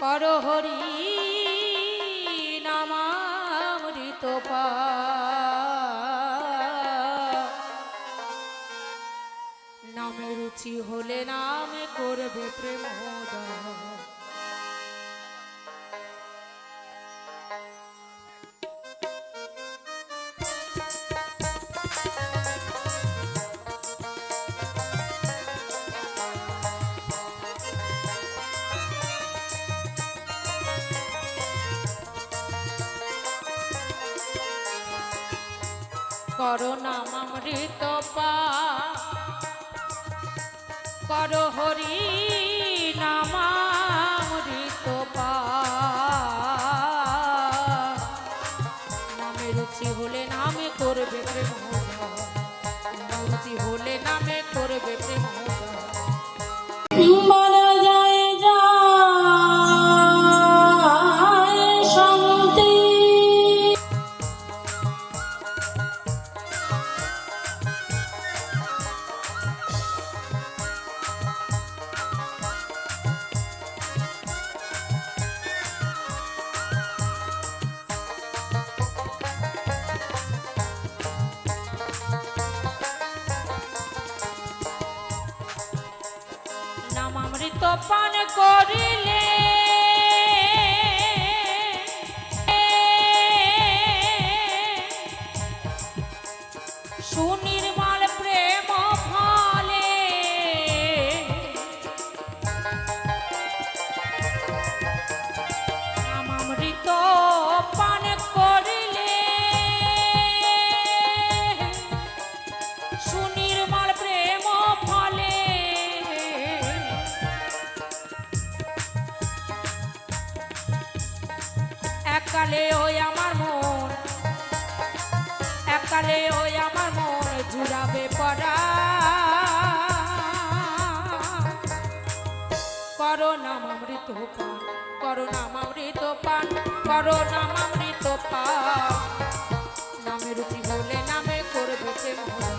পর হরি নামামৃত নামে রুচি হলে নাম করবে প্রেম। করোনা অমৃত পা করো হরি নামামৃত পান করিলে এককালে ওই আমার মন জুড়াবে পড়া। করো নাম পান, করো নাম পান, করো নাম পান। নামে রুচি হলে নামে করবে সে নামে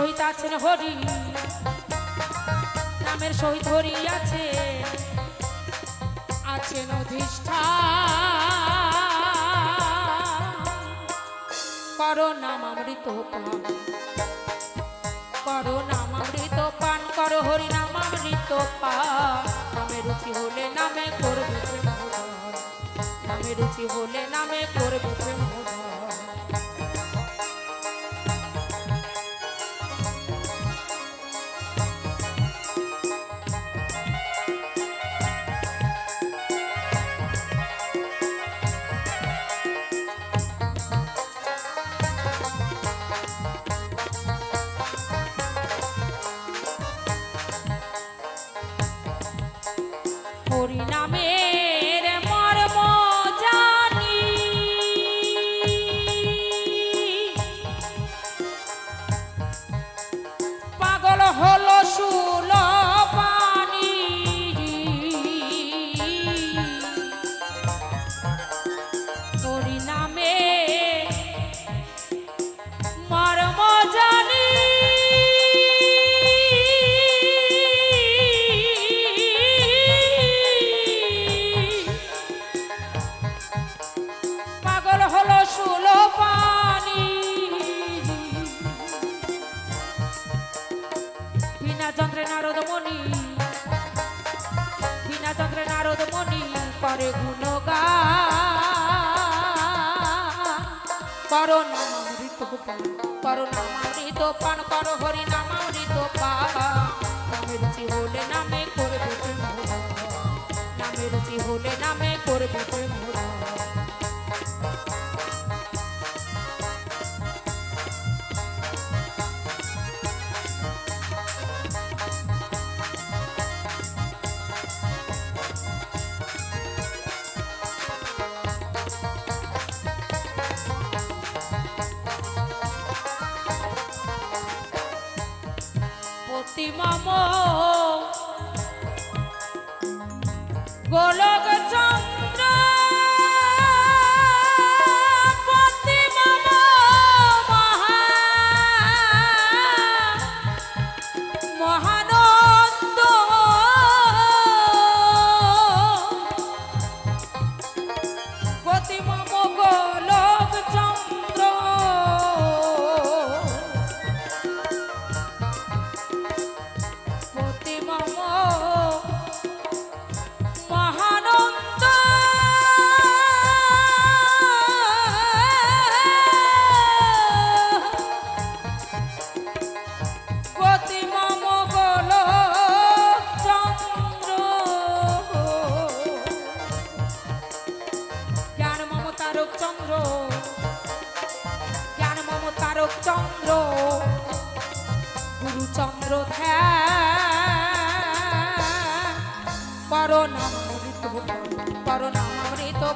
সহিত আছেন হরি। নামের সহিত হরি আছে। আছেন অধিষ্ঠা করো নাম অমৃত পান। করো নাম অমৃত পান। করো হরি নাম অমৃত পান। নামে রুচি হলে নামে করবে নামে রুচি হলে নামে করবে প্রেম হরি নামের করে গুণগান। করো নামামৃত পান করো নামামৃত পান করো হরি নামামৃত পান নামে রুচি হলে নামে করবে নামের চি হলে নামে করবে প্রেম পতি মাম গোলক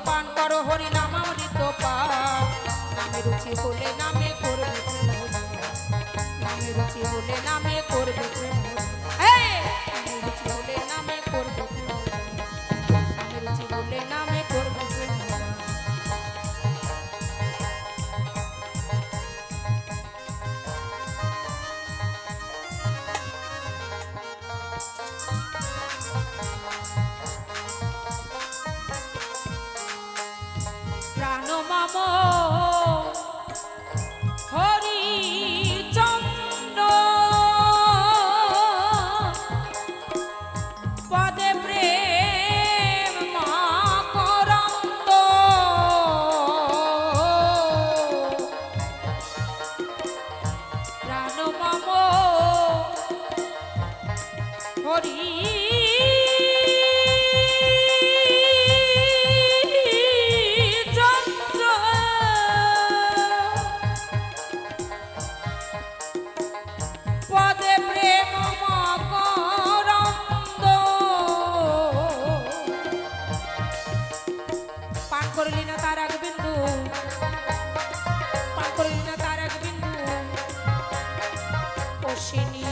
পান করো হরি নামামৃত পান নামে রুচি হলে নামে করবে। নামে রুচি হলে নামে করবে অশ্বিনী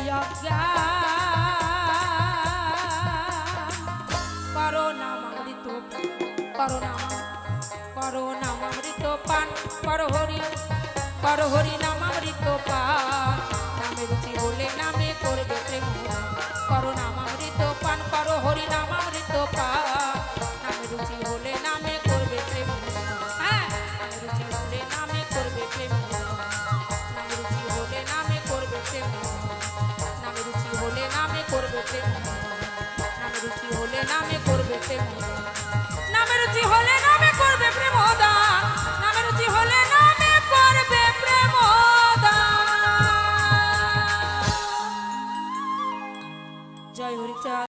করো নামামৃত করো নাম করো নামামৃত পান, করো হরি করো হরি নামামৃত পান। নামে রুচি বলে নামে করবে নামে করবে প্রেম। নামে রুচি হলে নামে করবে প্রেম। নামে রুচি হলে নামে করবে প্রেম।